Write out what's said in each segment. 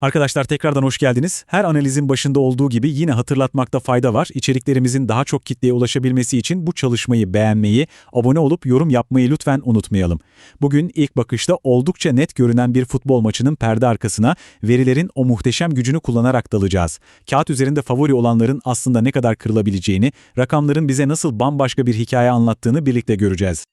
Arkadaşlar tekrardan hoş geldiniz. Her analizin başında olduğu gibi yine hatırlatmakta fayda var. İçeriklerimizin daha çok kitleye ulaşabilmesi için bu çalışmayı beğenmeyi, abone olup yorum yapmayı lütfen unutmayalım. Bugün ilk bakışta oldukça net görünen bir futbol maçının perde arkasına verilerin o muhteşem gücünü kullanarak dalacağız. Kağıt üzerinde favori olanların aslında ne kadar kırılabileceğini, rakamların bize nasıl bambaşka bir hikaye anlattığını birlikte göreceğiz.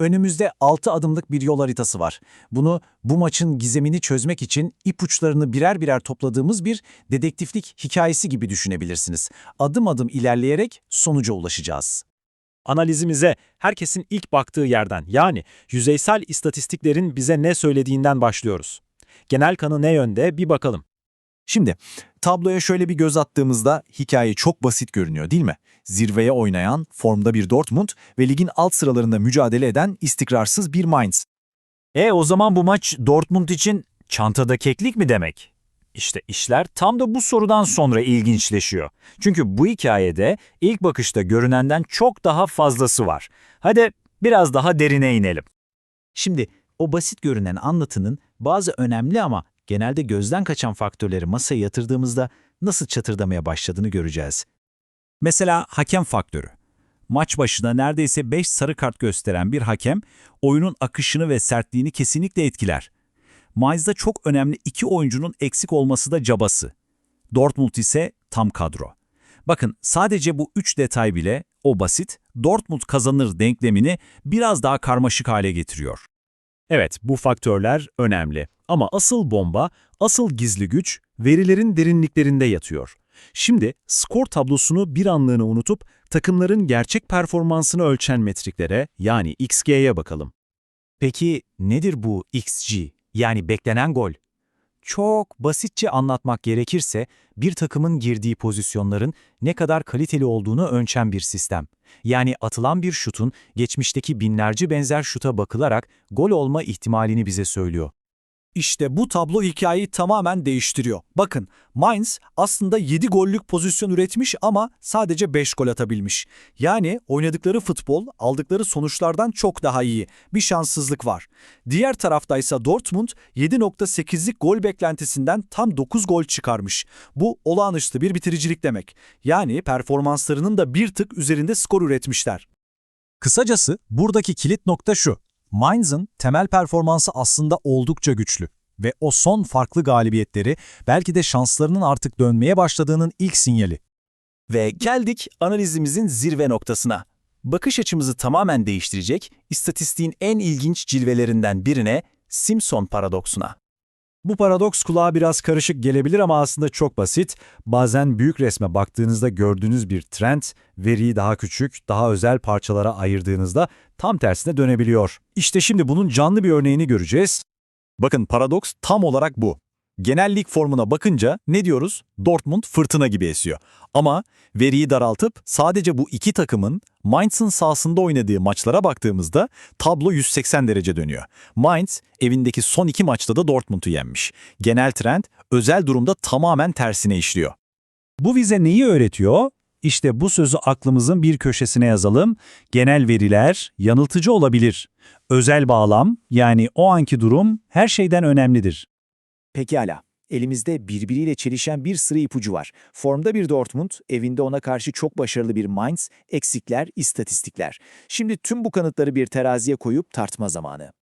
Önümüzde 6 adımlık bir yol haritası var. Bunu bu maçın gizemini çözmek için ipuçlarını birer birer topladığımız bir dedektiflik hikayesi gibi düşünebilirsiniz. Adım adım ilerleyerek sonuca ulaşacağız. Analizimize herkesin ilk baktığı yerden yani yüzeysel istatistiklerin bize ne söylediğinden başlıyoruz. Genel kanı ne yönde bir bakalım. Şimdi tabloya şöyle bir göz attığımızda hikaye çok basit görünüyor değil mi? Zirveye oynayan, formda bir Dortmund ve ligin alt sıralarında mücadele eden istikrarsız bir Mainz. E o zaman bu maç Dortmund için çantada keklik mi demek? İşte işler tam da bu sorudan sonra ilginçleşiyor. Çünkü bu hikayede ilk bakışta görünenden çok daha fazlası var. Hadi biraz daha derine inelim. Şimdi o basit görünen anlatının bazı önemli ama genelde gözden kaçan faktörleri masaya yatırdığımızda nasıl çatırdamaya başladığını göreceğiz. Mesela hakem faktörü. Maç başına neredeyse 5 sarı kart gösteren bir hakem oyunun akışını ve sertliğini kesinlikle etkiler. Mainz'da çok önemli iki oyuncunun eksik olması da cabası. Dortmund ise tam kadro. Bakın sadece bu üç detay bile o basit Dortmund kazanır denklemini biraz daha karmaşık hale getiriyor. Evet, bu faktörler önemli. Ama asıl bomba, asıl gizli güç verilerin derinliklerinde yatıyor. Şimdi skor tablosunu bir anlığına unutup takımların gerçek performansını ölçen metriklere yani XG'ye bakalım. Peki nedir bu XG yani beklenen gol? Çok basitçe anlatmak gerekirse bir takımın girdiği pozisyonların ne kadar kaliteli olduğunu ölçen bir sistem. Yani atılan bir şutun geçmişteki binlerce benzer şuta bakılarak gol olma ihtimalini bize söylüyor. İşte bu tablo hikayeyi tamamen değiştiriyor. Bakın, Mainz aslında 7 gollük pozisyon üretmiş ama sadece 5 gol atabilmiş. Yani oynadıkları futbol aldıkları sonuçlardan çok daha iyi. Bir şanssızlık var. Diğer taraftaysa Dortmund 7.8'lik gol beklentisinden tam 9 gol çıkarmış. Bu olağanüstü bir bitiricilik demek. Yani performanslarının da bir tık üzerinde skor üretmişler. Kısacası buradaki kilit nokta şu. Mainz'ın temel performansı aslında oldukça güçlü ve o son farklı galibiyetleri belki de şanslarının artık dönmeye başladığının ilk sinyali. Ve geldik analizimizin zirve noktasına. Bakış açımızı tamamen değiştirecek, istatistiğin en ilginç cilvelerinden birine Simpson paradoksuna. Bu paradoks kulağa biraz karışık gelebilir ama aslında çok basit. Bazen büyük resme baktığınızda gördüğünüz bir trend, veriyi daha küçük, daha özel parçalara ayırdığınızda tam tersine dönebiliyor. İşte şimdi bunun canlı bir örneğini göreceğiz. Bakın paradoks tam olarak bu. Genel lig formuna bakınca ne diyoruz? Dortmund fırtına gibi esiyor. Ama veriyi daraltıp sadece bu iki takımın Mainz'ın sahasında oynadığı maçlara baktığımızda tablo 180 derece dönüyor. Mainz evindeki son iki maçta da Dortmund'u yenmiş. Genel trend özel durumda tamamen tersine işliyor. Bu bize neyi öğretiyor? İşte bu sözü aklımızın bir köşesine yazalım. Genel veriler yanıltıcı olabilir. Özel bağlam yani o anki durum her şeyden önemlidir. Pekala. Elimizde birbiriyle çelişen bir sıra ipucu var. Formda bir Dortmund, evinde ona karşı çok başarılı bir Mainz, eksikler, istatistikler. Şimdi tüm bu kanıtları bir teraziye koyup tartma zamanı.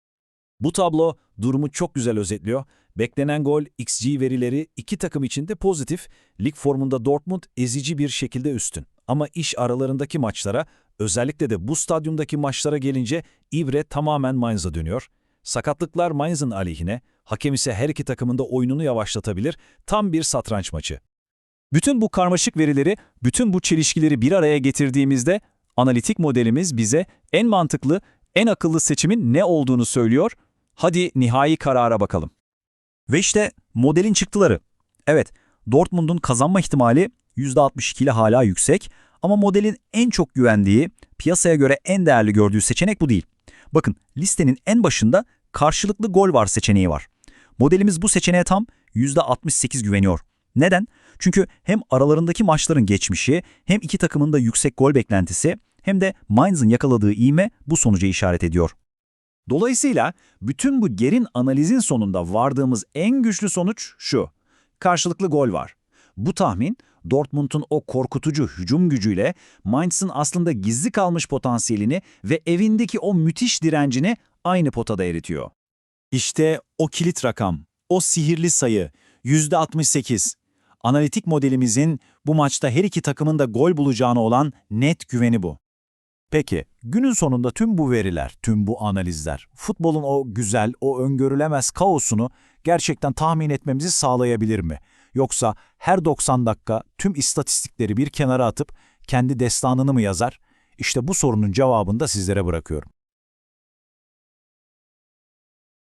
Bu tablo durumu çok güzel özetliyor. Beklenen gol, XG verileri iki takım için de pozitif. Lig formunda Dortmund ezici bir şekilde üstün. Ama iş aralarındaki maçlara, özellikle de bu stadyumdaki maçlara gelince ibre tamamen Mainz'a dönüyor. Sakatlıklar Mainz'ın aleyhine, hakem ise her iki takımın da oyununu yavaşlatabilir. Tam bir satranç maçı. Bütün bu karmaşık verileri, bütün bu çelişkileri bir araya getirdiğimizde analitik modelimiz bize en mantıklı, en akıllı seçimin ne olduğunu söylüyor. Hadi nihai karara bakalım. Ve işte modelin çıktıları. Evet, Dortmund'un kazanma ihtimali %62 ile hala yüksek ama modelin en çok güvendiği, piyasaya göre en değerli gördüğü seçenek bu değil. Bakın listenin en başında karşılıklı gol var seçeneği var. Modelimiz bu seçeneğe tam %68 güveniyor. Neden? Çünkü hem aralarındaki maçların geçmişi, hem iki takımın da yüksek gol beklentisi, hem de Mainz'ın yakaladığı iğme bu sonuca işaret ediyor. Dolayısıyla bütün bu gerin analizin sonunda vardığımız en güçlü sonuç şu. karşılıklı gol var. Bu tahmin, Dortmund'un o korkutucu hücum gücüyle Mainz'ın aslında gizli kalmış potansiyelini ve evindeki o müthiş direncini aynı potada eritiyor. İşte o kilit rakam, o sihirli sayı, %68. Analitik modelimizin bu maçta her iki takımın da gol bulacağına olan net güveni bu. Peki, günün sonunda tüm bu veriler, tüm bu analizler, futbolun o güzel, o öngörülemez kaosunu gerçekten tahmin etmemizi sağlayabilir mi? Yoksa her 90 dakika tüm istatistikleri bir kenara atıp kendi destanını mı yazar? İşte bu sorunun cevabını da sizlere bırakıyorum.